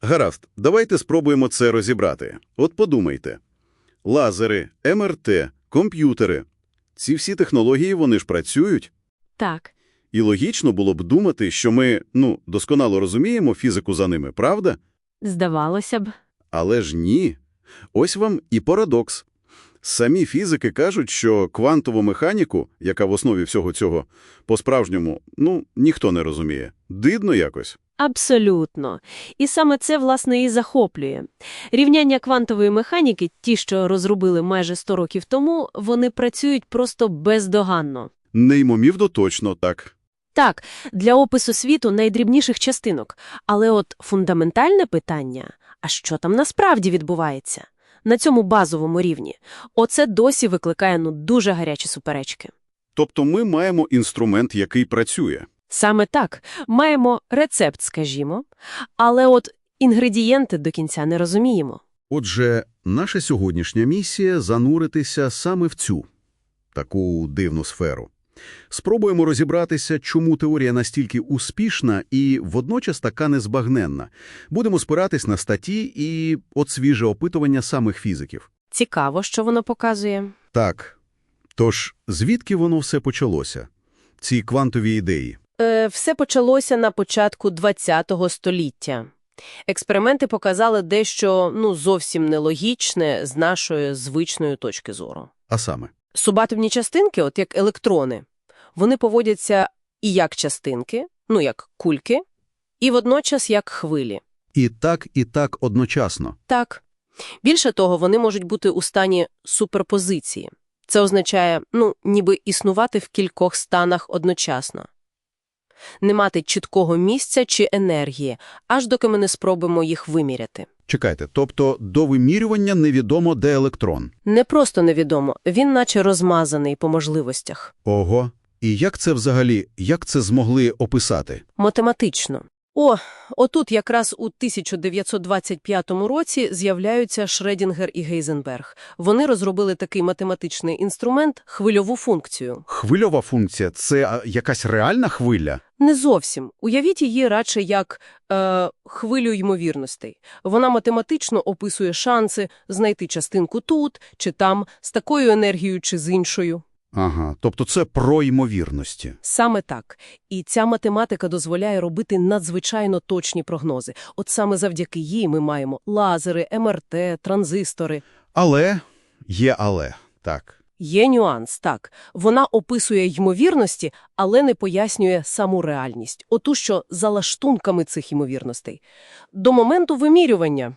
Гаразд, давайте спробуємо це розібрати. От подумайте. Лазери, МРТ, комп'ютери. Ці всі технології, вони ж працюють. Так. І логічно було б думати, що ми, ну, досконало розуміємо фізику за ними, правда? Здавалося б. Але ж ні. Ось вам і парадокс. Самі фізики кажуть, що квантову механіку, яка в основі всього цього, по-справжньому, ну, ніхто не розуміє. Дидно якось. Абсолютно. І саме це, власне, і захоплює. Рівняння квантової механіки, ті, що розробили майже 100 років тому, вони працюють просто бездоганно. Неймовірно точно так. Так, для опису світу найдрібніших частинок. Але от фундаментальне питання – а що там насправді відбувається? На цьому базовому рівні. Оце досі викликає ну дуже гарячі суперечки. Тобто ми маємо інструмент, який працює. Саме так. Маємо рецепт, скажімо, але от інгредієнти до кінця не розуміємо. Отже, наша сьогоднішня місія – зануритися саме в цю, таку дивну сферу. Спробуємо розібратися, чому теорія настільки успішна і водночас така незбагненна. Будемо спиратись на статті і от свіже опитування самих фізиків. Цікаво, що воно показує. Так, тож звідки воно все почалося? Ці квантові ідеї? Е, все почалося на початку ХХ століття. Експерименти показали дещо ну, зовсім нелогічне з нашої звичної точки зору. А саме? Субатомні частинки, от як електрони, вони поводяться і як частинки, ну як кульки, і водночас як хвилі. І так, і так одночасно. Так. Більше того, вони можуть бути у стані суперпозиції. Це означає, ну, ніби існувати в кількох станах одночасно. Не мати чіткого місця чи енергії, аж доки ми не спробуємо їх виміряти. Чекайте, тобто до вимірювання невідомо, де електрон. Не просто невідомо, він наче розмазаний по можливостях. Ого. І як це взагалі, як це змогли описати? Математично. О, отут якраз у 1925 році з'являються Шредінгер і Гейзенберг. Вони розробили такий математичний інструмент – хвильову функцію. Хвильова функція – це якась реальна хвиля? Не зовсім. Уявіть її радше як е, хвилю ймовірностей. Вона математично описує шанси знайти частинку тут чи там, з такою енергією чи з іншою. Ага, тобто це про ймовірності. Саме так. І ця математика дозволяє робити надзвичайно точні прогнози. От саме завдяки їй ми маємо лазери, МРТ, транзистори. Але є але, так. Є нюанс, так. Вона описує ймовірності, але не пояснює саму реальність. Оту, що за лаштунками цих ймовірностей. До моменту вимірювання.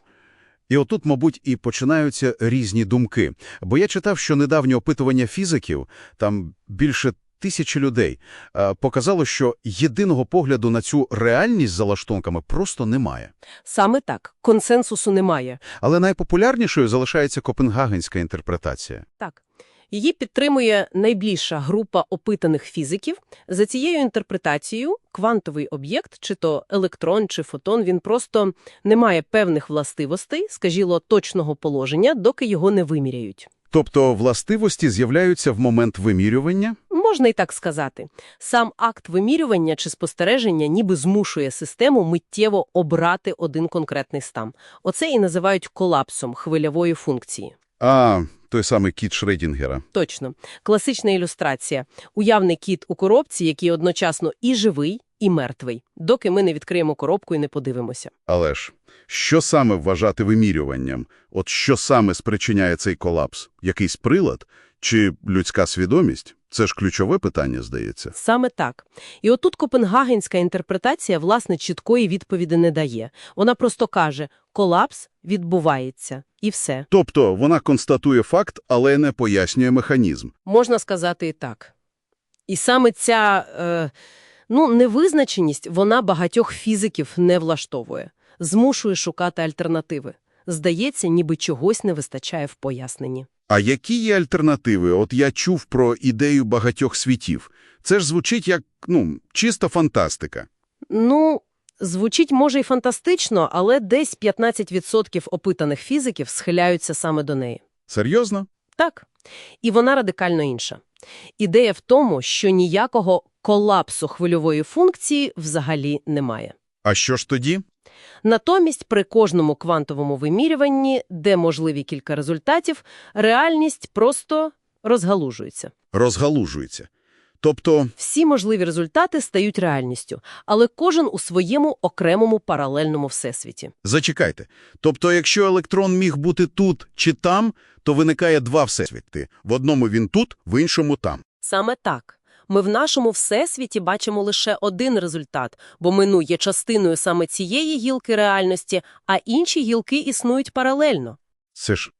І отут, мабуть, і починаються різні думки. Бо я читав, що недавнє опитування фізиків, там більше тисячі людей, е, показало, що єдиного погляду на цю реальність за лаштунками просто немає. Саме так. Консенсусу немає. Але найпопулярнішою залишається копенгагенська інтерпретація. Так. Її підтримує найближча група опитаних фізиків. За цією інтерпретацією, квантовий об'єкт, чи то електрон, чи фотон, він просто не має певних властивостей, скажімо, точного положення, доки його не виміряють. Тобто властивості з'являються в момент вимірювання? Можна і так сказати. Сам акт вимірювання чи спостереження ніби змушує систему миттєво обрати один конкретний стан. Оце і називають колапсом хвильової функції. А, той самий кіт Шредінгера. Точно. Класична ілюстрація. Уявний кіт у коробці, який одночасно і живий, і мертвий, доки ми не відкриємо коробку і не подивимося. Але ж, що саме вважати вимірюванням? От що саме спричиняє цей колапс? Якийсь прилад? Чи людська свідомість? Це ж ключове питання, здається. Саме так. І отут копенгагенська інтерпретація, власне, чіткої відповіді не дає. Вона просто каже «колапс відбувається» і все. Тобто вона констатує факт, але не пояснює механізм. Можна сказати і так. І саме ця е, ну, невизначеність, вона багатьох фізиків не влаштовує, змушує шукати альтернативи. Здається, ніби чогось не вистачає в поясненні. А які є альтернативи? От я чув про ідею багатьох світів. Це ж звучить як, ну, чиста фантастика. Ну, звучить може й фантастично, але десь 15% опитаних фізиків схиляються саме до неї. Серйозно? Так. І вона радикально інша. Ідея в тому, що ніякого колапсу хвильової функції взагалі немає. А що ж тоді? Натомість при кожному квантовому вимірюванні, де можливі кілька результатів, реальність просто розгалужується. Розгалужується. Тобто, Всі можливі результати стають реальністю, але кожен у своєму окремому паралельному всесвіті. зачекайте. Тобто, якщо електрон міг бути тут чи там, то виникає два всесвіти. В одному він тут, в іншому там. Саме так. Ми в нашому всесвіті бачимо лише один результат, бо ми ну, є частиною саме цієї гілки реальності, а інші гілки існують паралельно. Це ж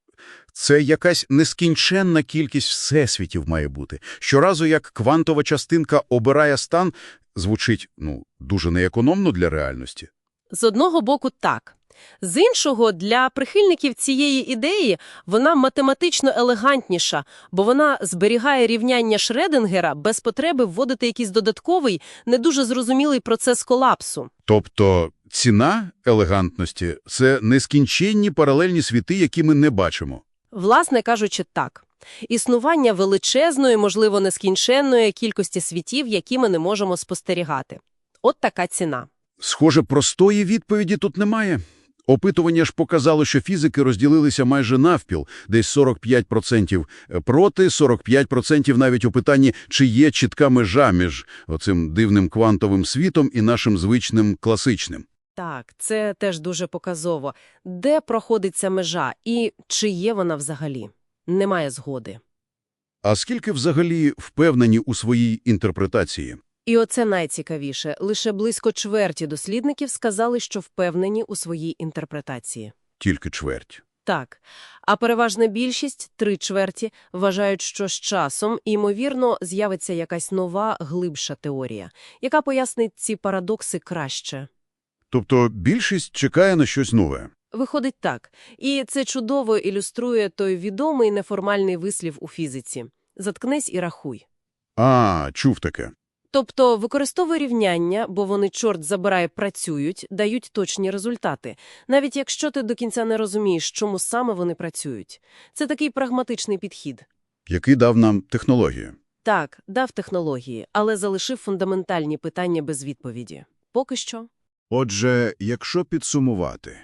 це якась нескінченна кількість всесвітів має бути. Щоразу, як квантова частинка обирає стан, звучить, ну, дуже неекономно для реальності. З одного боку так. З іншого, для прихильників цієї ідеї вона математично елегантніша, бо вона зберігає рівняння Шредингера без потреби вводити якийсь додатковий, не дуже зрозумілий процес колапсу. Тобто ціна елегантності – це нескінченні паралельні світи, які ми не бачимо. Власне кажучи, так. Існування величезної, можливо, нескінченної кількості світів, які ми не можемо спостерігати. От така ціна. Схоже, простої відповіді тут немає. Опитування ж показало, що фізики розділилися майже навпіл, десь 45% проти, 45% навіть у питанні, чи є чітка межа між оцим дивним квантовим світом і нашим звичним класичним. Так, це теж дуже показово. Де проходить ця межа і чи є вона взагалі? Немає згоди. А скільки взагалі впевнені у своїй інтерпретації? І оце найцікавіше. Лише близько чверті дослідників сказали, що впевнені у своїй інтерпретації. Тільки чверть. Так. А переважна більшість, три чверті, вважають, що з часом, ймовірно, з'явиться якась нова, глибша теорія, яка пояснить ці парадокси краще. Тобто більшість чекає на щось нове. Виходить так. І це чудово ілюструє той відомий неформальний вислів у фізиці. Заткнись і рахуй. А, чув таке. Тобто використовуй рівняння, бо вони, чорт забирає, працюють, дають точні результати, навіть якщо ти до кінця не розумієш, чому саме вони працюють. Це такий прагматичний підхід. Який дав нам технологію. Так, дав технології, але залишив фундаментальні питання без відповіді. Поки що. Отже, якщо підсумувати,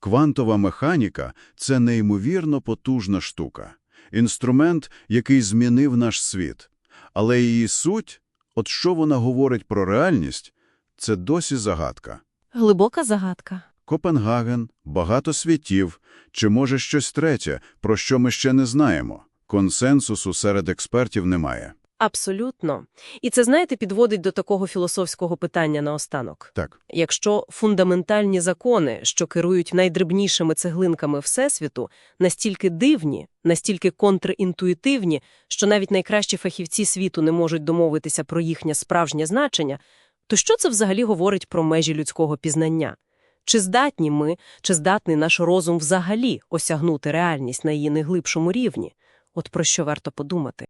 квантова механіка – це неймовірно потужна штука. Інструмент, який змінив наш світ. Але її суть, от що вона говорить про реальність, це досі загадка. Глибока загадка. Копенгаген, багато світів, чи може щось третє, про що ми ще не знаємо. Консенсусу серед експертів немає. Абсолютно. І це, знаєте, підводить до такого філософського питання наостанок. Так. Якщо фундаментальні закони, що керують найдрібнішими цеглинками Всесвіту, настільки дивні, настільки контрінтуїтивні, що навіть найкращі фахівці світу не можуть домовитися про їхнє справжнє значення, то що це взагалі говорить про межі людського пізнання? Чи здатні ми, чи здатний наш розум взагалі осягнути реальність на її найглибшому рівні? От про що варто подумати.